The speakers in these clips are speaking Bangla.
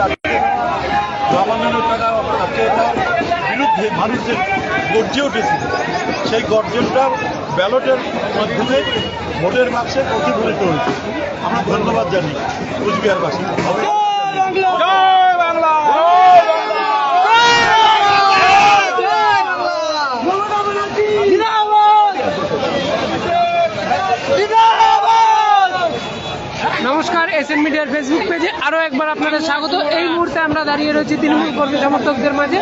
আজকে নবান্ন টাকা আজকে বিরুদ্ধে মানুষ যে গর্জে উঠেছিল সেই গর্জনটা ব্যালটের মাধ্যমে ভোটের বাক্সে প্রতিফলিত হয়েছে আমরা ধন্যবাদ জানি কুচবিহারবাসী মিডিয়ার ফেসবুক পেজে আরও একবার আপনাদের স্বাগত। এই মুহূর্তে আমরা দাঁড়িয়ে রয়েছি তৃণমূল কর্মী সমর্থকদের মাঝে।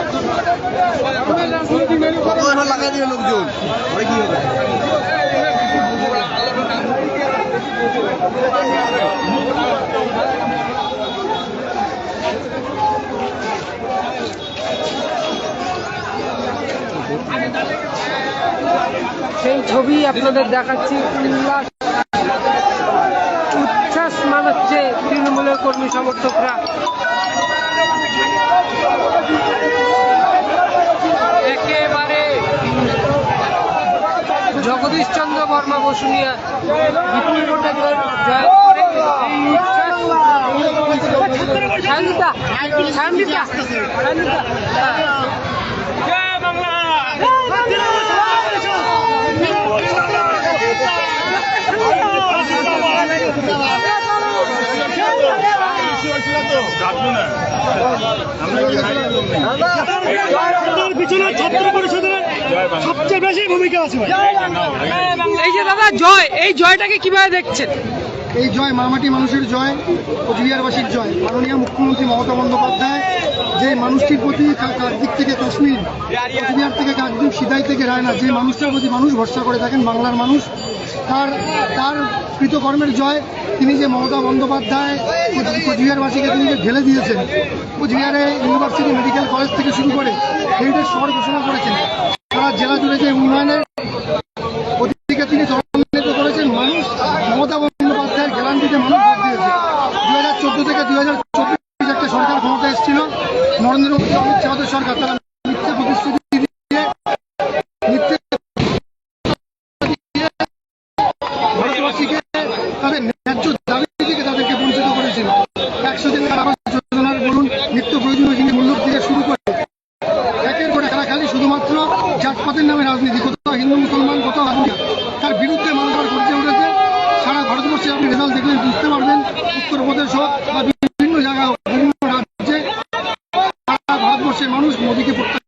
সেই ছবি আপনাদের দেখাচ্ছি। উচ্ছ্বাস মানাচ্ছে তৃণমূলের কর্মী সমর্থকরা। একেবারে জগদীশ চন্দ্র বর্মা বসুনিয়া বিপুল ভোটে জয় করে পিছনে ছাত্র পরিষদের সবচেয়ে বেশি ভূমিকা আছে। এই যে দাদা জয়, এই জয়টাকে কীভাবে দেখছেন এই জয় মামাটি মানুষের জয় কোচবিহারবাসীর জয়। মাননীয় মুখ্যমন্ত্রী মমতা বন্দ্যোপাধ্যায় যে মানুষটির প্রতি কাকদ্বীপ থেকে কাশ্মীর কোচবিহার থেকে কাকদ্বীপ সিদাই থেকে রায়না, যে মানুষটার প্রতি মানুষ ভরসা করে থাকেন বাংলার মানুষ, তার তার কৃতকর্মের জয় তিনি যে মমতা বন্দ্যোপাধ্যায় কোচবিহারবাসীকে তিনি যে ঢেলে দিয়েছেন কোচবিহারে ইউনিভার্সিটি মেডিকেল কলেজ থেকে শুরু করে হেরিটেজ শহর ঘোষণা করেছেন, সারা জেলা জুড়ে যে উন্নয়নের ওদিকে তিনি জাতপাতের নামে রাজনীতি কোথাও হিন্দু, মুসলমান কোথাও আদমি। তার বিরুদ্ধে মানুষ আর গর্জে উঠেছে। সারা ভারতবর্ষে আপনি রেজাল্ট দেখলে বুঝতে পারবেন, উত্তরপ্রদেশ হোক বা বিভিন্ন জায়গা বিভিন্ন রাজ্যে সারা ভারতবর্ষের মানুষ মোদীকে প্রত্যাখ্যান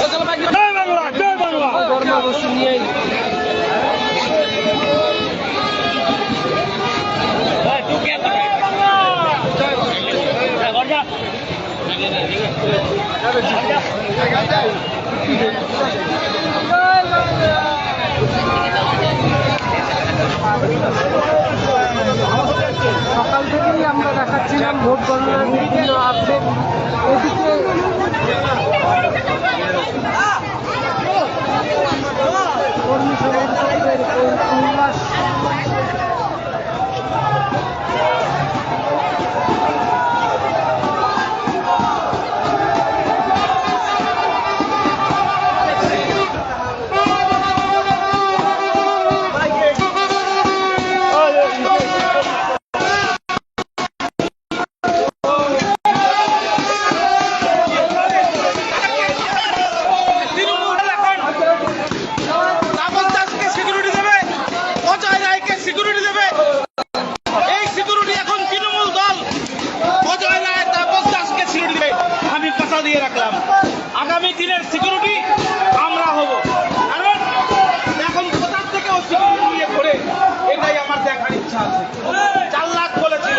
সর্বশেষ ধর্মাবশ্য নিয়েই সকাল থেকেই দেখাচ্ছিলাম ভোট গণনার বিভিন্ন আপডেট কর্মী সমর্থকদের উল্লাস আগামী দিনের সিকিউরিটি আমরা হব। কারণ এখন কোথার থেকে ও সিকিউরিটি নিয়ে ঘোরে এটাই আমার দেখার ইচ্ছা আছে। চার লাখ বলেছিল।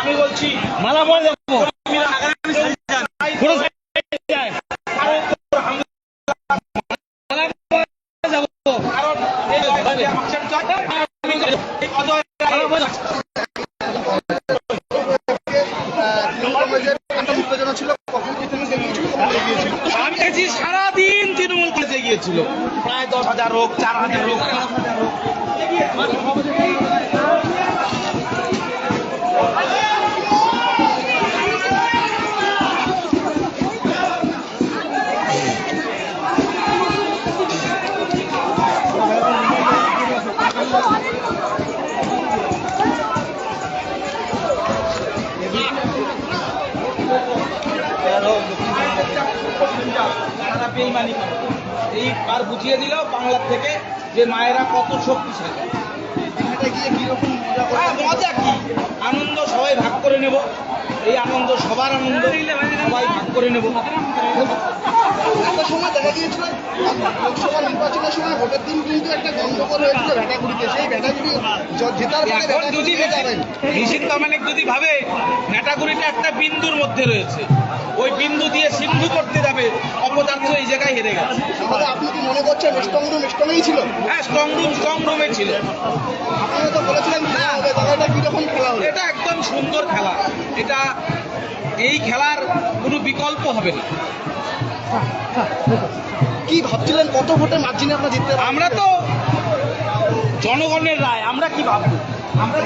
আমি বলছি মালা বয়ে যাব। সারাদিন তৃণমূল কলেজে গিয়েছিল। প্রায় দশ হাজার হোক চার হাজার হোক। তারা বেইমানি করে। এই আর বুঝিয়ে দিল বাংলার থেকে যে মায়েরা কত শক্তিশালী। হ্যাঁ, মজা কি? আনন্দ সবাই ভাগ করে নেব। এই আনন্দ সবার আনন্দ সবাই ভাগ করে নেব। একটা সময় দেখা গিয়েছিল? লোকসভা নির্বাচনের সময় ভোটের দিন কিন্তু একটা গন্ডগোল হয়েছিল ভেটাগুড়িতে সেই ভেটাগুড়ি জেতার এখন যদি ভেটাগুড়ি যাবেন। যদি ভাবে ন্যাটাগুড়িটা একটা বিন্দুর মধ্যে রয়েছে। ওই বিন্দু দিয়ে সিন্ধু করতে যাবে অপদার্থ এই জায়গায় হেরে গেছে। তাহলে আপনি কি মনে করছেন স্ট্রং রুম স্ট্রংই ছিল? হ্যাঁ স্ট্রং রুম স্ট্রং রুমে ছিল। আপনারা তো বলেছিলেন হবে তাহলে এটা কীরকম খেলা হলো? এটা একদম সুন্দর খেলা। এটা এই খেলার কোনো বিকল্প হবে না। কি ভাবছিলেন কত ভোটে মার্জিনে আমরা জিততে আমরা তো জনগণের রায় আমরা কি ভাববো? আমরা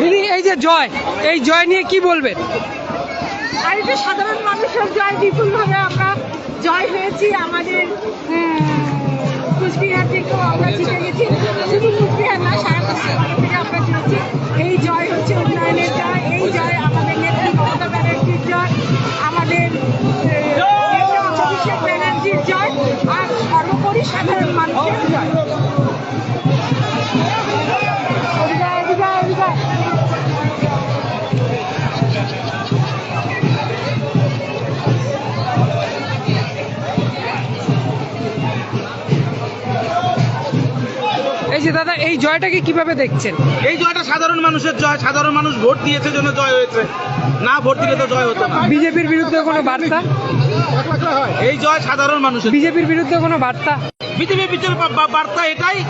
দিদি, এই যে জয়, এই জয় নিয়ে কি বলবেন? আর সাধারণ মানুষের জয় বিপুলভাবে আমরা জয় হয়েছি, আমাদের কুচবিহার থেকেও আমরা জিতে গেছি। শুধু কুচবিহার না, সারা পশ্চিমবঙ্গ থেকে আমরা জিতেছি। এই জয় হচ্ছে উন্নয়নের জয়, এই জয় আমাদের নেত্রী মমতা ব্যানার্জির জয়, আমাদের অভিষেক ব্যানার্জির জয়, আর সর্বোপরি সাধারণ এই যে দাদা এই জয়টাকে কীভাবে দেখছেন? এই জয়টা সাধারণ মানুষের জয় সাধারণ মানুষ ভোট দিয়েছে জন্য জয় হয়েছে। না ভোট দিলে তো জয় হতো না। বিজেপির বিরুদ্ধে কোনো বার্তা? এই জয় সাধারণ মানুষের বিজেপির বিরুদ্ধে কোনো বার্তা? বিজেপি পিছনে বা- বা- বার্তা এটাই।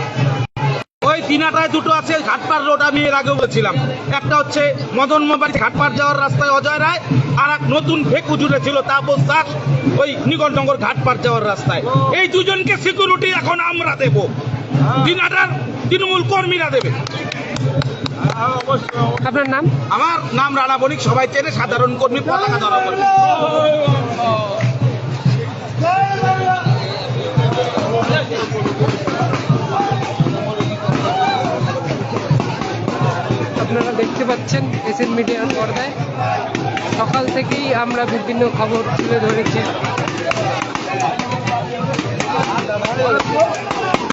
ওই তিনাটায় দুটো আছে ঘাটপাড় রোড আমি এর আগে বলছিলাম। একটা হচ্ছে মদন মোবাড়ি ঘাটপাড় যাওয়ার রাস্তায় অজয় রায় আর এক নতুন ভেকু জুড়ে ছিল তাপস দাস ওই নিগমনগর ঘাটপাড় যাওয়ার রাস্তায়। এই দুজনকে সিকিউরিটি এখন আমরা দেব। তিনাটার তৃণমূল কর্মীরা দেবে। আপনার নাম? আমার নাম রানা বণিক সবাই চেনে সাধারণ কর্মী পতাকা ধরা কর্মী আপনারা দেখতে পাচ্ছেন এসএন মিডিয়ার পর্দায়। সকাল থেকেই আমরা বিভিন্ন খবর তুলে ধরেছি।